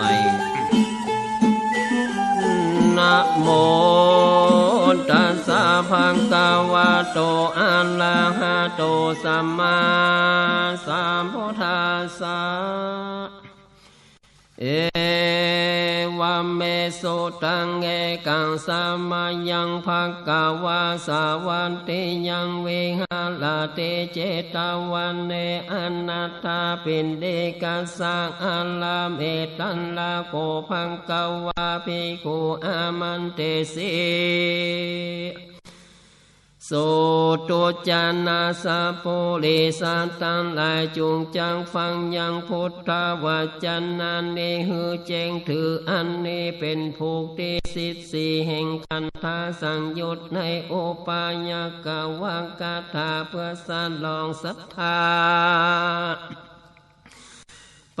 ไปนะโมตัสสะภะคะวะโตอะระหะโตสัมมาสัมพุทธัสสะเอ สุตังเอกังสัมมายังภะกวาสาวันติยังเวหารเตเจตวันเนอนัตตาปินเดกัสสังอัลลามเอตันลาโกภังกวาภิกขุอามันเตสี สุตุจานาสาปุริสัตังลายจุงจังฟังยังพุทธวจนะนี้หือแจงถืออันนี้เป็นผูกที่สิทธิสี่แห่งคันธาสังยุตในโอปายกวังกาถาเพื่อสานลองศรัทธา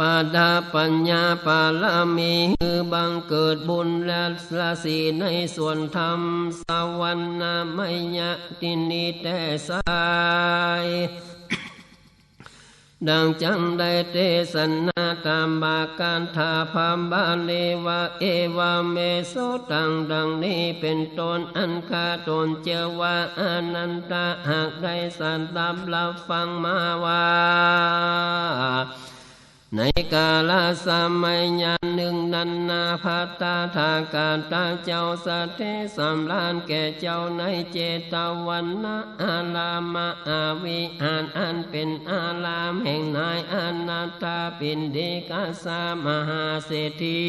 ปาดาปัญญาปาลามีคือบังเกิดบุญและลาสีในส่วนธรรม สวรรค์นาไมยะตินีแต่สายดังจังได้เทศนาตามบาการทาพามบาลีวะเอวาเมโสตังดังนี้เป็นตนอันคาตนเจวาอนันตาหากได้สันตับรับฟังมาว่า ในกาลสมัยยาหนึ่งนันนาพัตตาทาการตาเจ้าสเทสำลานแก่เจ้าในเจตวันนะอาลามาอาวิอานอันเป็นอาลามแห่งนายอนัตตาปินเดกาสามหาเศรษฐี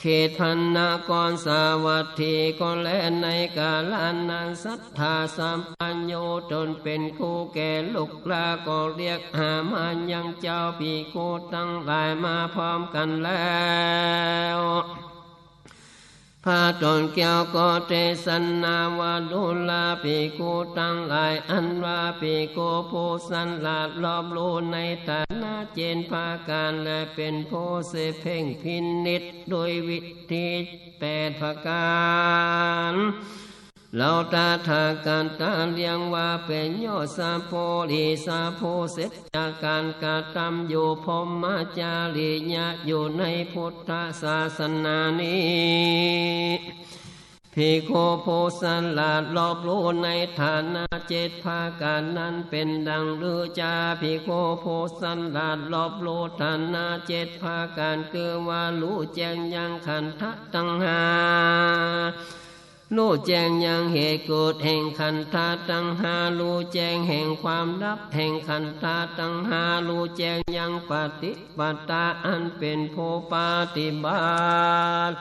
เขตพันนากรสาวัตถีก็แลในกาลานันศรัทธาสัมปัญโยจนเป็นคู่แก่ลูกลาก็เรียกหามายังเจ้าปีโคตั้งหลายมาพร้อมกันแล้ว พาตนแก้วก็เทศนาวาดุลาปิโกตั้งหลายอันว่าปิโกผู้สันลาดรอบรู้ในฐานะเจนภาการและเป็นผู้เสเพ่งพินิษโดยวิธีแปดประการ เราตาทาการตาเลียงว่าเป็นยอดสาโพลีสาโพเสร็จจากการกระทำอยู่พรหมาจารีญะอยู่ในพุทธศาสนานี้พิโคโพสันลาดรอบรู้ในฐานะเจ็ดภาการนั้นเป็นดังลือจาพิโคโพสันลาดรอบรู้ฐานะเจ็ดภาการคือว่ารู้แจ้งยังขันธะตังหา รู้แจ้งยังเหตุเกิดแห่งขันธาตังหารู้แจ้งแห่งความดับ แห่งขันธาตังหารู้แจ้งยังปฏิปตาอันเป็นโพปาติบัติ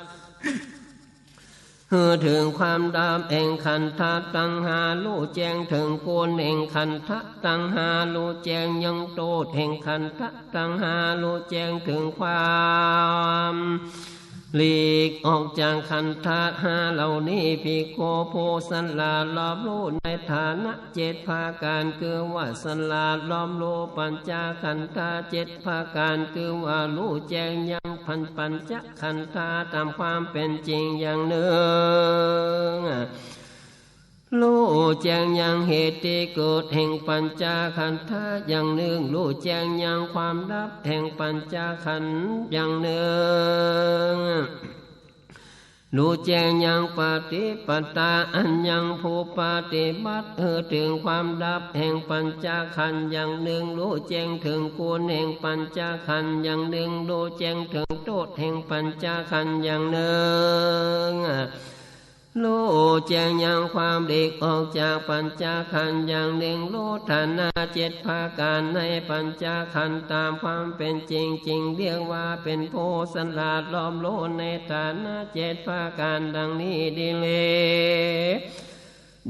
เฮือถึงความดับแห่งขันธาตังหารู้แจ้งถึงโกนแห่งขันธะตังหารู้แจ้งยังโตดแห่งขันธะตังหารู้แจ้งถึงความ หลีกออกจากคันธาหาเหล่านี้พิโกโพสันลาลอบรู้ในฐานะเจ็ดภาการคือว่าสันลาลอมรู้ปัญจคันธาเจ็ดภาการคือว่ารู้แจ้งยังพันปัญจคันธาตามความเป็นจริงอย่างหนึ่ง รู้แจ้งยังเหตุที่เกิดแห่งปัญจขันธาอย่างหนึ่งรู้แจ้งยังความดับแห่งปัญจขันธ์อย่างหนึ่งรู้แจ้งยังปฏิปตาอันยังผู้ปฏิบัติเออถึงความดับแห่งปัญจขันธ์อย่างหนึ่งรู้แจ้งถึงกูลแห่งปัญจขันธ์อย่างหนึ่งรู้แจ้งถึงโทษแห่งปัญจขันธ์อย่างหนึ่ง โลแจงยังความเด็กออกจากปัญจขันธ์อย่างหนึ่งรู้ฐานาเจ็ดภาการในปัญจขันธ์ตามความเป็นจริงจริงเรียกว่าเป็นโพสันลาดล้อมโลในฐานะเจ็ดภาการดังนี้ดีเลย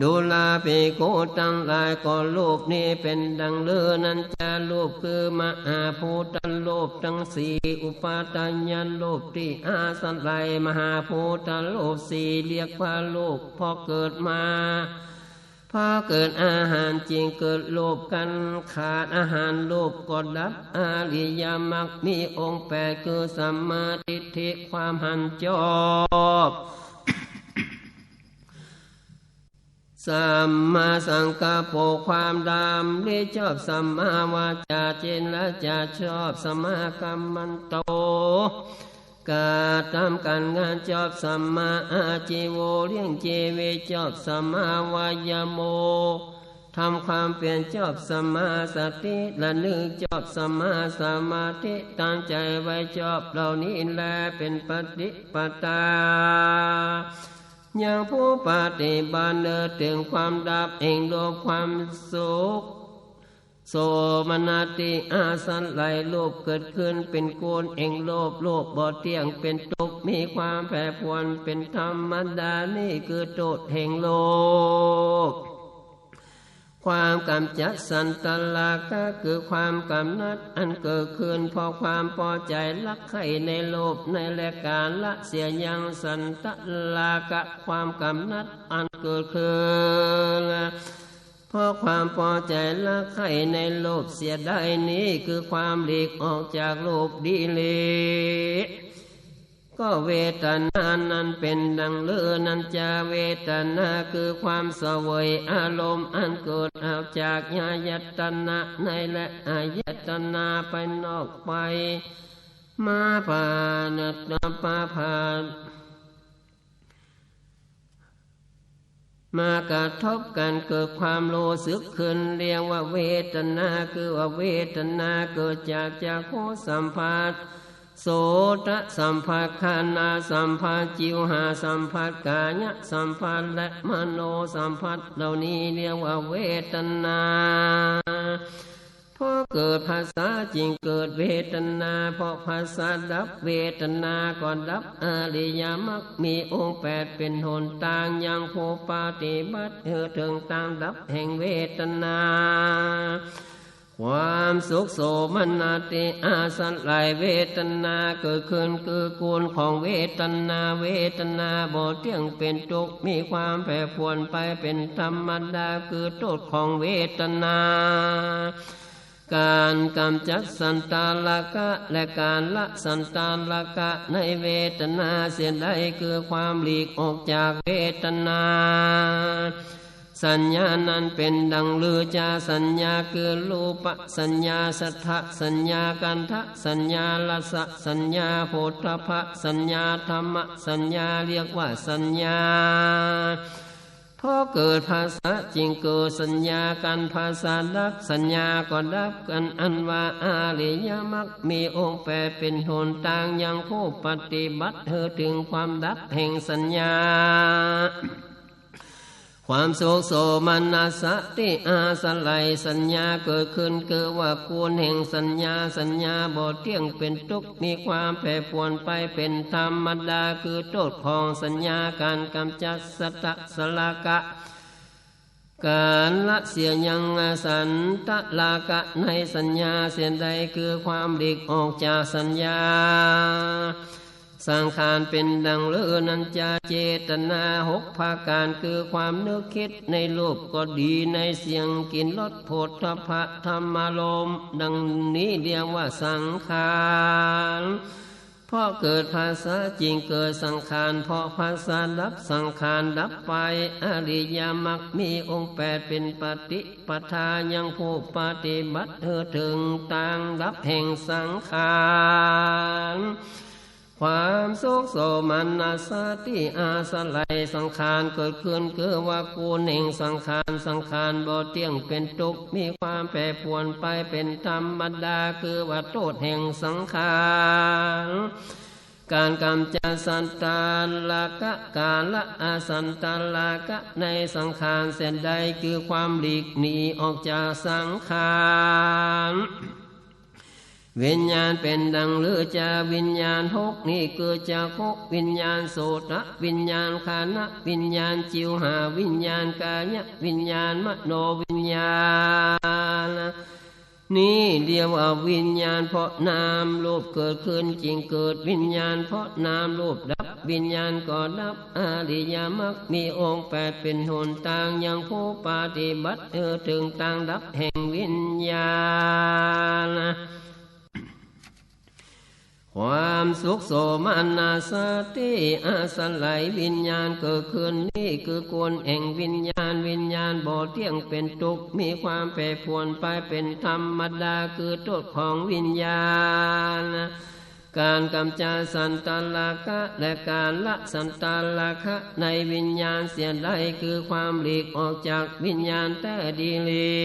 ดูลาภิกขุทั้งลายก็รูปนี้เป็นดังเลือนั้นจะรูปคือมหาภูตันรูปทั้งสี่อุปาทานยันรูปที่อาสันไลมหาภูตันรูปสี่เรียกว่าลูกพอเกิดมาพอเกิดอาหารจริงเกิดโลภกันขาดอาหารโลภก็ดับอาริยมรรคมีองค์แปดคือสัมมาทิฏฐิความหันจอบ สัมมาสังกปรความดำที่ชอบสัมมาวาจาเจนและจะชอบสัมมากรรมมันโตกาทำการงานจอบสัมมาอาจิโวเลี้ยงเจเวจอบสัมมาวายโมทำความเปลี่ยนจอบสัมมาสติและนึกจอบสัมมาสมาธิตั้งใจไว้จอบเหล่านี้แลเป็นปฏิปตา ย่างผู้ปฏิบัติเนถึงความดับเองโลภความสุขโสมนาติอาสันไหลโลภเกิดขึ้นเป็นโกนเองโลภโลภบ่เที่ยงเป็นทุกมีความแปรปรวนเป็นธรรมดานี่คือโทษแห่งโลก ความกำจัดสันตลาก็คือความกำนัดอันเกิดขึ้นเพราะความพอใจรักใครในโลภในและการละเสียยังสันตลากะความกำนัดอันเกิดขึ้นเพราะความพอใจละใครในโลภเสียได้นี้คือความหลีกออกจากโลภดีเล ก็เวทนานั้นเป็นดังเลือนันจะเวทนาคือความสวยอารมณ์อันเกิดเอาจากญายตนะในและอายตนาไปนอกไป มาปานตปาพานมากระทบกันเกิดความโลสึกขึ้นเรียกว่าเวทนาคือว่าเวทนาเกิดจากจากโคสัมผัส โสตสัมผัสคานาสัมผัสจิวหาสัมผัสกายะสัมผัสและมโนสัมผัสเหล่านี้เรียกว่าเวทนาพอเกิดภาษาจริงเกิดเวทนาเพราะภาษาดับเวทนาก่อนดับอริยมรรคมีองค์แปดเป็นหนต่างยังผู้ปฏิบัติเออถึงต่างดับแห่งเวทนา ความสุขโสมนาติอาสันไหลเวทนาเกิดขึ้นคือกูลของเวทนาเวทนาบ่เที่ยงเป็นทุกมีความแปรปรวนไปเป็นธรรมดาคือโทษของเวทนาการกำจัดสันตาลกะและการละสันตาลกะในเวทนาเสียได้คือความหลีกออกจากเวทนา สัญญานั้นเป็นดังลือจาสัญญาคือรูปสัญญาสัทธะสัญญากันทะสัญญาลสะสัญญาโพธพะสัญญาธรรมะสัญญาเรียกว่าสัญญาพอเกิดภาษาจริงเกิดสัญญากันภาษาดับสัญญาก็ดับกันอันว่าอาริยมรรคมีองค์แปดเป็นหนต่างยังผู้ปฏิบัติเธอถึงความดับแห่งสัญญา ความโศกโศมนัสสติอาสไลสัญญาเกิดขึ้นคือว่าควรแห่งสัญญาสัญญาบ่เที่ยงเป็นทุกข์มีความแปรปรวนไปเป็นธรรมดาคือโทษของสัญญาการกำจัดสตะสลากะ การละเสียยังสันตะลากะในสัญญาเสียใดคือความหลีกออกจากสัญญา สังขารเป็นดังเลือนันจาเจตนาหกภาการคือความนึกคิดในรูปก็ดีในเสียงกินรสโผฏฐพพะธรรมารมณ์ดังนี้เรียกว่าสังขารเพราะเกิดภาษาจริงเกิดสังขารเพราะภาษาดับสังขารดับไป อริยมรรคมีองค์แปดเป็นปฏิปทายังผู้ปฏิบัติเธอถึงต่างดับแห่งสังขาร ความสุขโสมันนาสติอาสไลสังขารเกิดขึ้นคือว่ากูเน่งสังขารสังขารบ่เที่ยงเป็นทุกข์มีความแปรปวนไปเป็นธรรมดาคือว่าโทษแห่งสังขารการกำจัดสันตาลกะการละอาสันตาลกะในสังขารเส้นใดคือความหลีกหนีออกจากสังขาร วิญญาณเป็นดังเลือจาวิญญาณหกนี่เกิดจากหกวิญญาณโสตะวิญญาณคานะวิญญาณจิวหาวิญญาณกายะวิญญาณมโนวิญญาณนี่เรียกว่าวิญญาณเพราะนามรูปเกิดขึ้นจริงเกิดวิญญาณเพราะนามรูปดับ วิญญาณก็ดับอริยมรรคมีองค์แปดเป็นหนต่างยังผู้ปฏิบัติเออถึงต่างดับแห่งวิญญาณ ความสุขโสมานาสติอาสลัยวิญญาณเกิดขึ้นนี่คือกวนแห่งวิญญาณวิญญาณบ่เที่ยงเป็นทุกข์มีความแปรปรวนไปเป็นธรรมดาคือโทษของวิญญาณ การกำจัดสันตลักะและการละสันตลักะในวิญญาณเสียได้คือความหลีกออกจากวิญญาณแต่ดีลี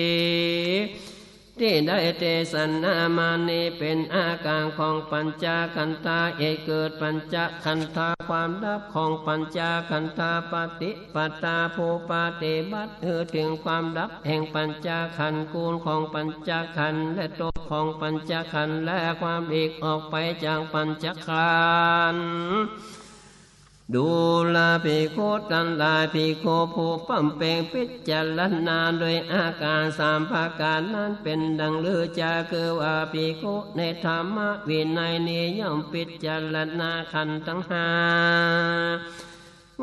ที่ได้เตสันามานีเป็นอาการของปัญจขันธาเอกเกิดปัญจขันธาความดับของปัญจขันธาปฏิปตาภูปาเตบัตเออถึงความดับแห่งปัญจขันกูลของปัญจขันและโตของปัญจขันและความอีกออกไปจากปัญจขัน ดูลาภิโคตันลาภิโคผู้ปั้มเปงพิจารณาโดยอาการสามภาการนั้นเป็นดังลือจาคือว่าภิกขุในธรรมวินัยนี้ย่อมพิจารณาขันทั้งห้า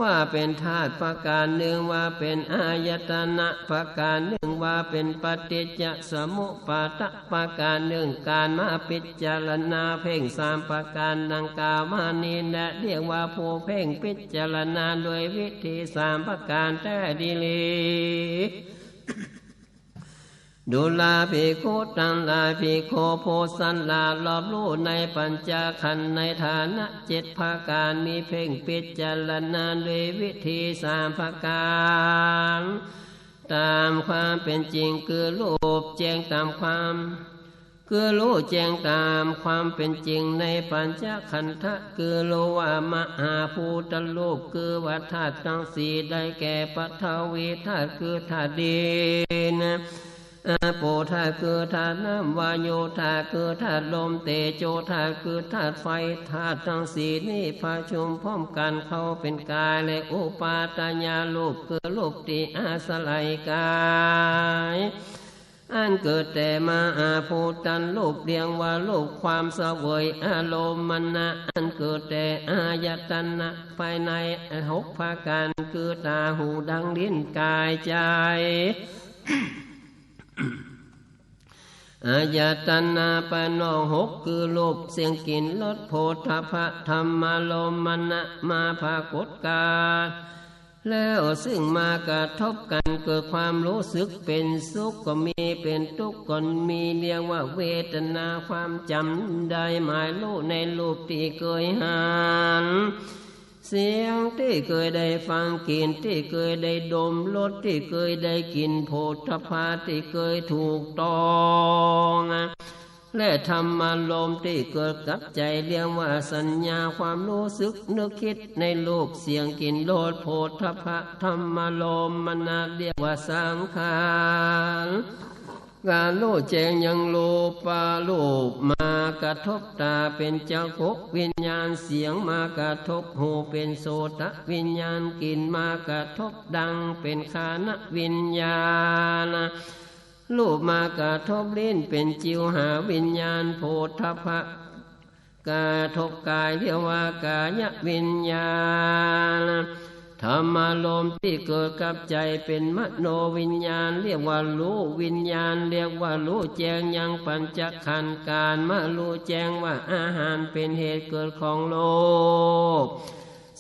ว่าเป็นธาตุประการหนึ่งว่าเป็นอายตนะประการหนึ่งว่าเป็นปฏิจจสมุปาทประการหนึ่งการมาพิจารณาเพ่งสามประการดังกล่าวมานี้และเรียกว่าผู้เพ่งพิจารณาโดยวิธีสามประการแต่ดีลี ดุลาภิกขุตังลาภิกขุโพสันลารอบรู้ในปัญจขันในฐานะเจ็ดภาการมีเพ่งพิจารณาด้วยวิธีสามภาการตามความเป็นจริงคือรูปแจ้งตามความ คือรู้แจ้งตามความเป็นจริงในปัญจขันธะคือรู้ว่ามหาภูตรูปคือวัฏธาตุทั้งสี่ได้แก่ปฐวีธาตุคือธาตุดิน อาโปธาตุคือธาตุน้ำวายโยธาคือธาตุลมเตโจธาคือธาตุไฟธาตุทั้งสี่นี้พาชุมพร้อมกันเข้าเป็นกายและอุปาตญาลูกคือลูกที่อาสลัยกายอันเกิดแต่มาอาภูตันลูกเรียงว่าลูกความเสวยอารมณ์มันนะอันเกิดแต่อายตนะภายในหกภาการคือตาหูดังลิ้นกายใจ อายตนาปโนหกคือรูปเสียงกลิ่นรสโผฏฐพะธรรมารมมณะมาภากฏกาแล้วซึ่งมากระทบกันเกิดความรู้สึกเป็นสุขก็มีเป็นทุกข์ก็มีเรียกว่าเวทนาความจำได้หมายรู้ในรูปที่เคยหาน เสียงที่เคยได้ฟังกินที่เคยได้ดมรสที่เคยได้กินโผฏฐพาที่เคยถูกต้องและธรรมารมณ์ที่เกิดกับใจเรียกว่าสัญญาความรู้สึกนึกคิดในโลกเสียงกลิ่นรสโผฏฐพะธรรมารมณ์มันนาเรียกว่าสังขาร การโลแจงยังโลปาโลปมากระทบตาเป็นเจ้าภกวิญญาณเสียงมากระทบหูเป็นโสตวิญญาณกลิ่นมากระทบดังเป็นคานวิญญาณรูปมากระทบลิ้นเป็นจิวหาวิญญาณโพธพะกระทบกายเรียกว่ากายวิญญาณ ธรรมารมณ์ที่เกิดกับใจเป็นมโนวิญญาณ เรียกว่ารู้วิญญาณ เรียกว่ารู้แจ้งยังปัญจขันธ์การมารู้แจ้งว่าอาหารเป็นเหตุเกิดของโลก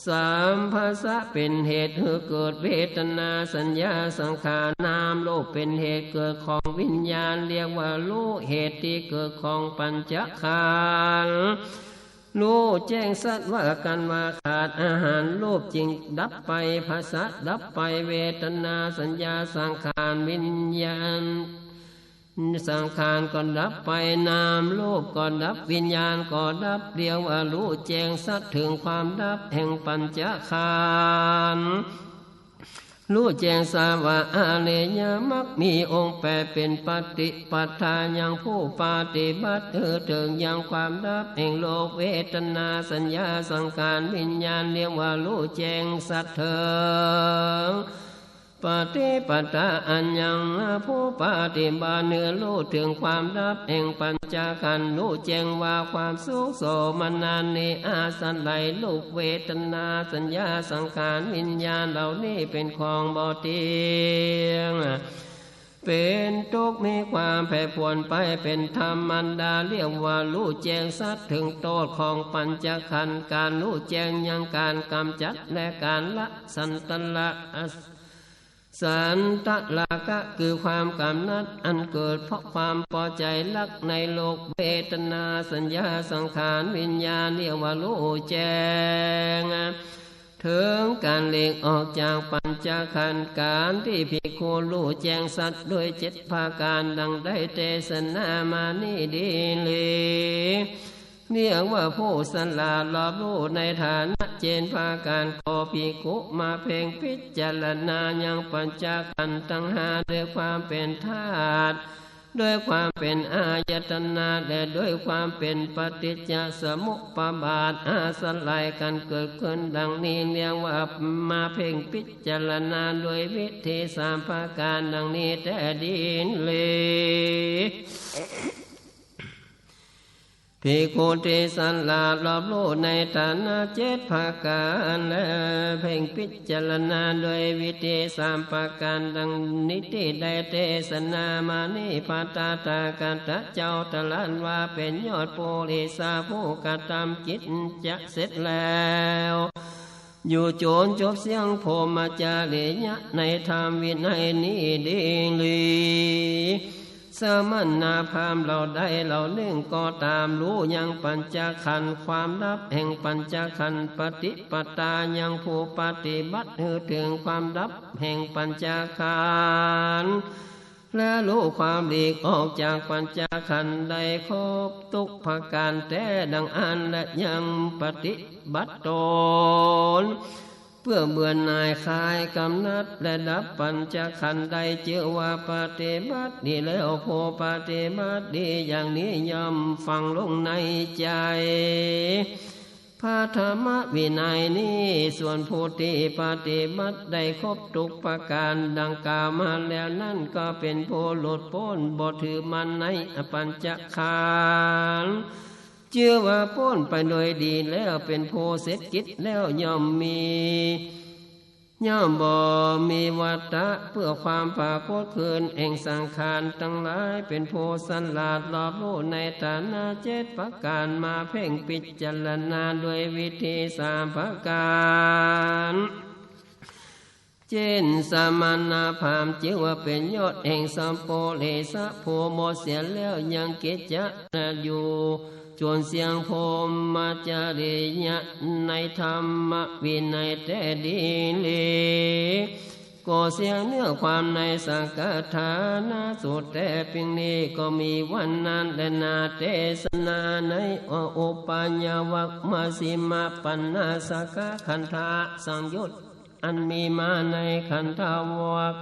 สามภาษะเป็นเหตุให้เกิดเวทนาสัญญาสังขารนามโลกเป็นเหตุเกิดของวิญญาณ เรียกว่ารู้เหตุที่เกิดของปัญจขันธ์ รู้แจ้งสัตว์ว่ากันว่าขาดอาหารรูปจริงดับไปภาษาดับไปเวทนาสัญญาสังขารวิญญาณ สังขารก็ดับไปนามโลกก็ดับวิญญาณก็ดับเดียวว่ารู้แจ้งสัตว์ถึงความดับแห่งปัญจขันธ์ รู้แจ้งสาวาอาเลยมักมีองค์แปดเป็นปฏิปทานยังผู้ปฏิบัติเธอถึงอย่างความดับแห่งโลกเวทนาสัญญาสังการวิญญาณเรียกว่ารู้แจ้งสัตเถิง ปฏิปตาอันยังผู้ปฏิบัติเนื้อรู้ถึงความดับแห่งปัญจขันธ์รู้แจ้งว่าความสุขโสมนันนี้อาสันไหลลูกเวทนาสัญญาสังขารวิญญาณเหล่านี้เป็นของบ่เที่ยงเป็นทุกข์มีความแผ่ผวนไปเป็นธรรมันดาเรียกว่ารู้แจ้งสัตว์ถึงโทษของปัญจขันธ์การรู้แจ้งยังการกำจัดและการละสันตละ สันตะลากะคือความกำนัดอันเกิดเพราะความพอใจลักในโลกเวทนาสัญญาสังขารวิญญาณเรียกว่ารู้แจงถึงการเลีกออกจากปัญจขันธ์การที่พิโครู้แจงสัตว์ด้วยเจ็ดภาการดังได้เทศนามานี่ดีเลย เรียกว่าผู้สลาดรอบรู้ในฐานะเจนภาการขอพิกุมาเพ่งพิจารณายังปัญจขันตั้งหาด้วยความเป็นธาตุด้วยความเป็นอายตนะและด้วยความเป็นปฏิจจสมุปบาทอาสลัยกันเกิดขึ้นดังนี้เรียกว่ามาเพ่งพิจารณาโดยวิธีสามประการดังนี้แต่ดินเลย พิคุติสันลาดรอบรู้ในฐานะเจ็ดภาการและเพ่งพิจารณาโดยวิธีสามประการดังนิติได้เทศนามานิปัตาตากันตะเจ้าตะลันว่าเป็นยอดโพลิสาผู้กระทำกิจจะเสร็จแล้วอยู่โจนจบเสียงโพมาจาเลียะในธรรมวินัยนี้ดีลี สมณนาพามเราได้เราเนื่องก็ตามรู้ยังปัญจขันความดับแห่งปัญจขันปฏิปตายังผู้ปฏิบัติถึงความดับแห่งปัญจขันและรู้ความหลีกออกจากปัญจขันธ์ได้ครบทุกประการแต่ดังอันและยังปฏิบัติตน พื่อเบื่อหน่ายคลายกำนัดและดับปัญจขันใดเจือว่าปฏิบัติดีแล้วโพปฏิบัติดีอย่างนี้ย่อมฟังลงในใจพระธรรมวินัยนี้ส่วนผู้ที่ปฏิบัติได้ครบทุกประการดังกล่าวมาแล้วนั่นก็เป็นผู้หลุดพ้นบ่ถือมันในปัญจขันธ์ เชื่อว่าพ้นไปโดยดีแล้วเป็นโพเสร็จกิจแล้วย่อมมีย่อมบ่มีวัตตะเพื่อความปรากฏคืนแห่งสังขารทั้งหลายเป็นโพสันลาดรอบรู้ในฐานะเจ็ดประการมาเพ่งพิจารณาด้วยวิธีสามประการเจนสามานาพามจิว่าเป็นยอดแห่งสัมโปเลสะโพโมเสียแล้วยังกิจจะอยู่ จวนเสียงพมมาจริยะในธรรมวินัยแต่ดีลีก็เสียงเนื้อความในสังฆทานาสุดแต่เพียงนี้ก็มีวันนั้นและนาเทศนาในโอปัญญวัคมาสิมาปันนาสักขันธาสังยุตอันมีมาในขันธาวก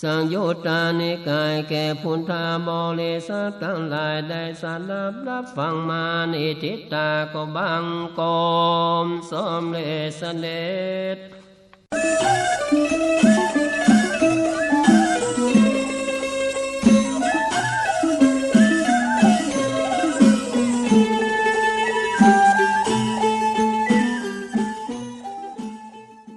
สังโยตานิกายแก่พุทธาบริสัททั้งหลายได้สารับรับฟังมาในทิตาก็บังกอมสมเลสเลต